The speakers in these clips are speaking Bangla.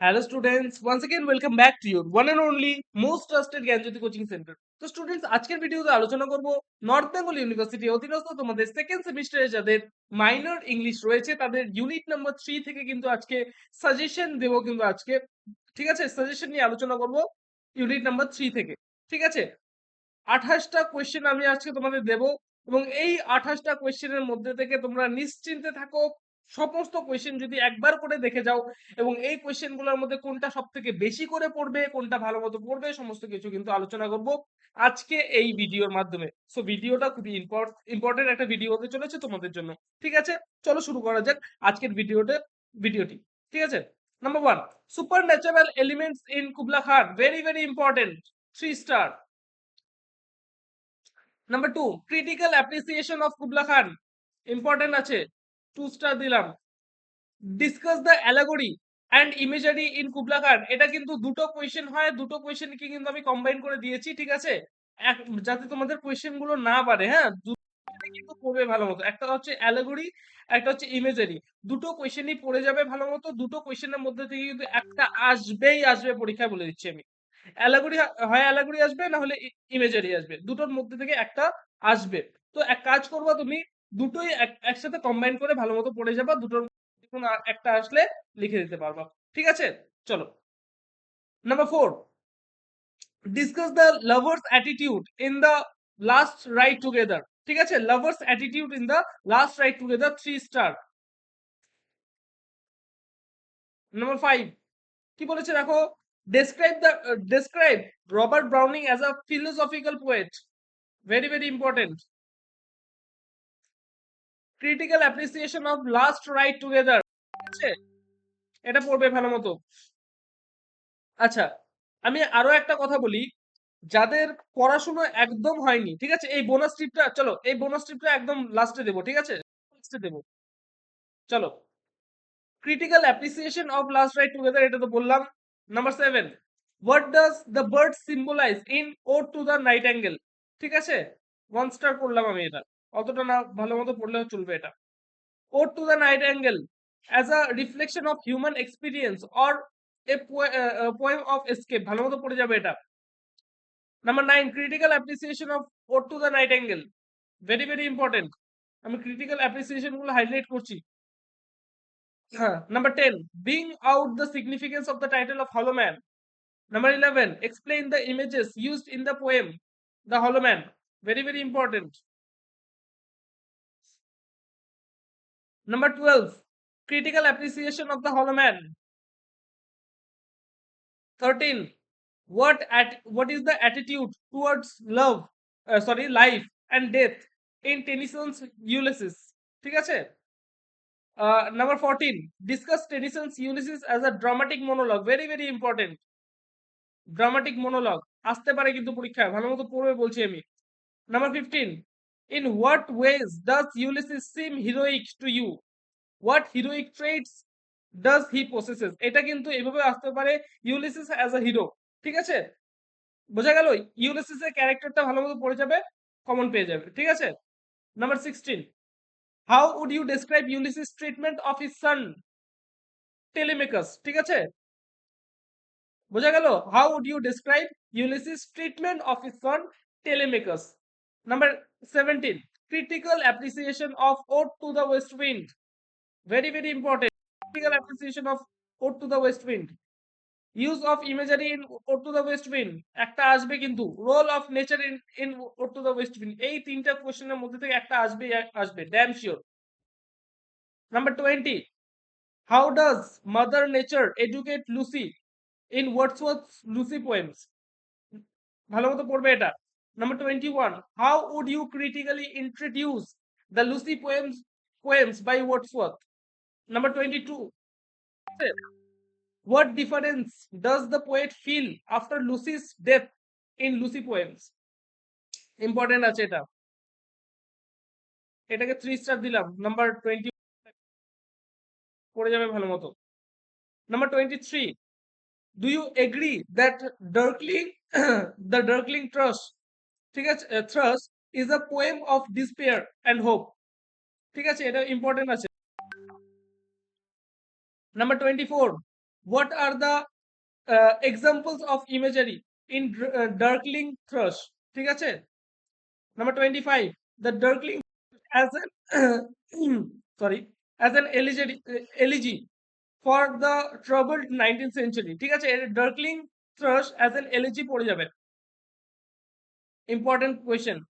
Hello students, once again welcome back to your one and only most trusted Gyanjyoti coaching centre তো স্টুডেন্টস আজকের ভিডিওতে আলোচনা করব নর্থ বেঙ্গল ইউনিভার্সিটি অধীনস্থ তোমাদের সেকেন্ড সেমিস্টারে যাদের মাইনর ইংলিশ রয়েছে তাদের ইউনিট নাম্বার থ্রি থেকে কিন্তু আজকে সাজেশন দেবো কিন্তু আজকে। ঠিক আছে? সাজেশন নিয়ে আলোচনা করব ইউনিট নাম্বার থ্রি থেকে। ঠিক আছে? আঠাশটা কোয়েশ্চেন আমি আজকে তোমাদের দেব এবং এই আঠাশটা কোয়েশ্চেনের মধ্যে থেকে তোমরা নিশ্চিন্তে থাকো। সমস্ত কোয়েশ্চেন যদি একবার করে দেখে যাও এবং এই কোয়েশ্চেনগুলোর মধ্যে কোনটা সব থেকে বেশি করে পড়বে, কোনটা ভালো মতো পড়বে, সমস্ত কিছু কিন্তু আলোচনা করব আজকে এই ভিডিওর মাধ্যমে। সো ভিডিওটা খুবই ইম্পর্টেন্ট একটা ভিডিও হতে চলেছে তোমাদের জন্য। ঠিক আছে? চলো শুরু করা যাক আজকের ভিডিওতে, ভিডিওটি। ঠিক আছে? Number one super natural elements in Kubla Khan very very important three star number two critical appreciation of Kubla Khan important আছে। টু স্টার দিলাম। Discuss the allegory and imagery in Kubla Khan এটা কিন্তু দুটো কোয়েশ্চেন হয়, দুটো কোয়েশ্চেনকে কিন্তু আমি কম্বাইন করে দিয়েছি, ঠিক আছে? যাতে তোমাদের কোয়েশ্চেনগুলো না পারে হ্যাঁ? কিন্তু পড়বে ভালো মতো। একটা হচ্ছে অ্যালাগরি একটা হচ্ছে ইমেজারি দুটো কোয়েশ্চেনই পড়ে যাবে ভালো মতো। দুটো কোয়েশ্চেনের মধ্যে থেকে কিন্তু একটা আসবেই আসবে পরীক্ষায় বলে দিচ্ছি আমি। অ্যালাগরি হয় অ্যালাগরি আসবে, না হলে ইমেজারি আসবে। দুটোর মধ্যে থেকে একটা আসবে। তো এক কাজ করবা তুমি দুটোই একসাথে কম্বাইন করে ভালো মতো পড়ে যাবা দুটোর একটা আসলে লিখে দিতে পারবা। ঠিক আছে? চলো। Number four discuss the lovers attitude in the last ride together ঠিক আছে? Lovers attitude in the last ride together three star number five কি বলেছে দেখো? Describe the uh, describe robert browning as a poet. Very very important. Critical appreciation of last ride together আছে? এটা পড়বে ভালো মতো। আচ্ছা আমি আরও একটা কথা বলি। যাদের পড়াশুনো একদম হয়নি, ঠিক আছে? এই বোনাস ট্রিপটা চলো, এই বোনাস ট্রিপটা একদম লাস্টে দেবো, ঠিক আছে? লাস্টে দেবো। চলো। Critical appreciation of last ride together এটা তো বললাম। Number seven what does the bird symbolise in ode to the nightingale ঠিক আছে? ওয়ান স্টার পড়লাম আমি এটা। অতটা না ভালো মতো পড়লে চলবে এটা। Ode to the nightingale as a reflection of human experience or a poem of escape ভালো মতো পড়ে যাবে এটা। Number nine critical appreciation of ode to the nightingale very very important আমি ক্রিটিক্যাল অ্যাপ্রিসিয়েশনগুলো হাইলাইট করছি। number 10 bring out the significance of the title of hollow man number 11 explain the images used in the poem, the hollow man, very very important number 12 critical appreciation of the hollow man 13 what at what is the attitude towards love uh, sorry life and death in tennyson's ulysses ঠিক আছে uh, number 14 discuss Tennyson's Ulysses as a dramatic monologue very very important dramatic monologue আসতে পারে কিন্তু পরীক্ষায় ভালো মতো পড়বে বলছি আমি number 15 in what ways does Ulysses seem heroic to you? What heroic traits does he possesses? এটা কিন্তু এভাবে আসতে পারে ইউলিসিস অ্যাজ আ হিরো ঠিক আছে? বোঝা গেল? ইউলিসিস এর ক্যারেক্টারটা ভালো মতো পড়ে যাবে কমন পেয়ে যাবে, ঠিক আছে? Number 16 how would you describe Ulysses treatment of his son Telemachus ঠিক আছে? বোঝা গেল? How would you describe Ulysses treatment of his son Telemachus number seventeen critical appreciation of ode to the west wind very very important critical appreciation of ode to the west wind use of imagery in ode to the west wind একটা আসবে কিন্তু role of nature in in ode to the west wind এই তিনটা কোশ্চেনের মধ্যে থেকে একটা আসবে আসবে damn sure number 20 how does mother nature educate lucy in wordsworth's lucy poems ভালো মতো পড়বে এটা number 21 how would you critically introduce the lucy poems poems by wordsworth number 22 what difference does the poet feel after lucy's death in lucy poems important আছে এটা এটাকে 3 স্টার দিলাম নাম্বার 20 পড়ে যাবে ভালো মতো number 23 do you agree that darkling the darkling trust ঠিক আছে? Thrush is a poem of despair and hope ঠিক আছে? এটা ইম্পর্টেন্ট আছে। Number twenty four what are the examples of imagery in darkling thrush ঠিক আছে? Number twenty five the as an sorry as an elegiary elegy for the travelled nineteen century ঠিক আছে? Darkling thrush as an elegy পড়ে যাবে। Important question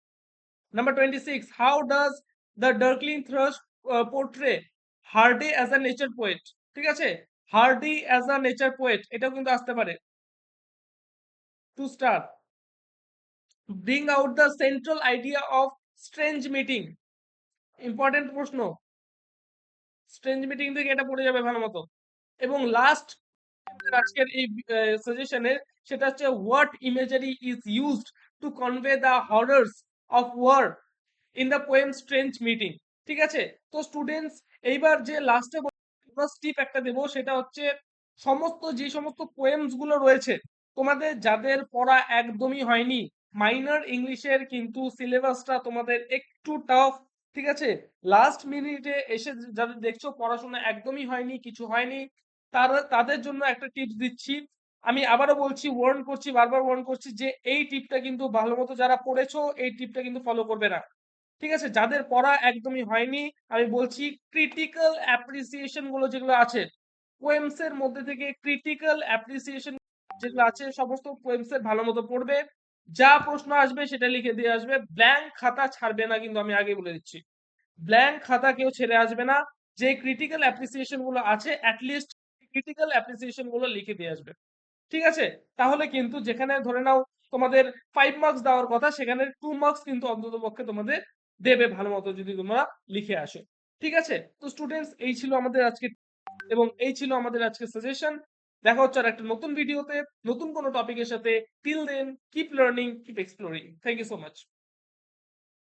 number 26 how does the darkling thrush uh, portray hardy as a nature poet ঠিক আছে hardy as a nature poet এটাও কিন্তু আসতে পারে to start bring out the central idea of strange meeting important প্রশ্ন স্ট্রেঞ্জ মিটিং থেকে এটা পড়ে যাবে ভালো মতো এবং লাস্ট আজকের এই সাজেশনের সেটা হচ্ছে what imagery is used to convey the horrors of war in the poem strange meeting ঠিক আছে? তো স্টুডেন্টস এইবার যে লাস্টে টিপ একটা দেবো, সেটা হচ্ছে সমস্ত, যে সমস্ত পোয়েমসগুলো রয়েছে, তোমাদের যাদের পড়া একদমই হয়নি মাইনর ইংলিশের কিন্তু সিলেবাসটা তোমাদের একটু টাফ ঠিক আছে? লাস্ট মিনিটে এসে যাদের দেখছ, পড়াশোনা একদমই হয়নি, কিছু হয়নি, তারা, তাদের জন্য একটা টিপস দিচ্ছি। আমি আবারও বলছি ওয়ার্ন করছি, বারবার ওয়ার্ন করছি যে এই টিপটা কিন্তু ভালো মতো যারা পড়েছো, এই টিপটা কিন্তু ফলো করবে না। ঠিক আছে? যাদের পড়া একদমই হয়নি, আমি বলছি ক্রিটিক্যাল অ্যাপ্রিসিয়েশনগুলো যেগুলো আছে পোয়েমস এর মধ্যে থেকে ক্রিটিক্যাল অ্যাপ্রিসিয়েশন যেগুলো আছে, সমস্ত পোয়েমস এর ভালো মতো পড়বে। যা প্রশ্ন আসবে সেটা লিখে দিয়ে আসবে। ব্ল্যাঙ্ক খাতা ছাড়বে না কিন্তু আমি আগে বলে দিচ্ছি। ব্ল্যাঙ্ক খাতা কেউ ছেড়ে আসবে না। যে ক্রিটিক্যাল অ্যাপ্রিসিয়েশনগুলো আছে অ্যাটলিস্ট ক্রিটিক্যাল অ্যাপ্রিসিয়েশনগুলো লিখে দিয়ে আসবে। ঠিক আছে? তাহলে কিন্তু যেখানে ধরে নাও তোমাদের ফাইভ মার্কস দেওয়ার কথা, সেখানে টু মার্কস কিন্তু অন্তত পক্ষে তোমাদের দেবে ভালো মতো যদি তোমরা লিখে আসো। ঠিক আছে? তো স্টুডেন্টস এই ছিল আমাদের আজকে এবং এই ছিল আমাদের আজকে সাজেশন দেখা হচ্ছে আর একটা নতুন ভিডিওতে নতুন কোনো টপিকের সাথে। Till then keep learning keep exploring thank you so much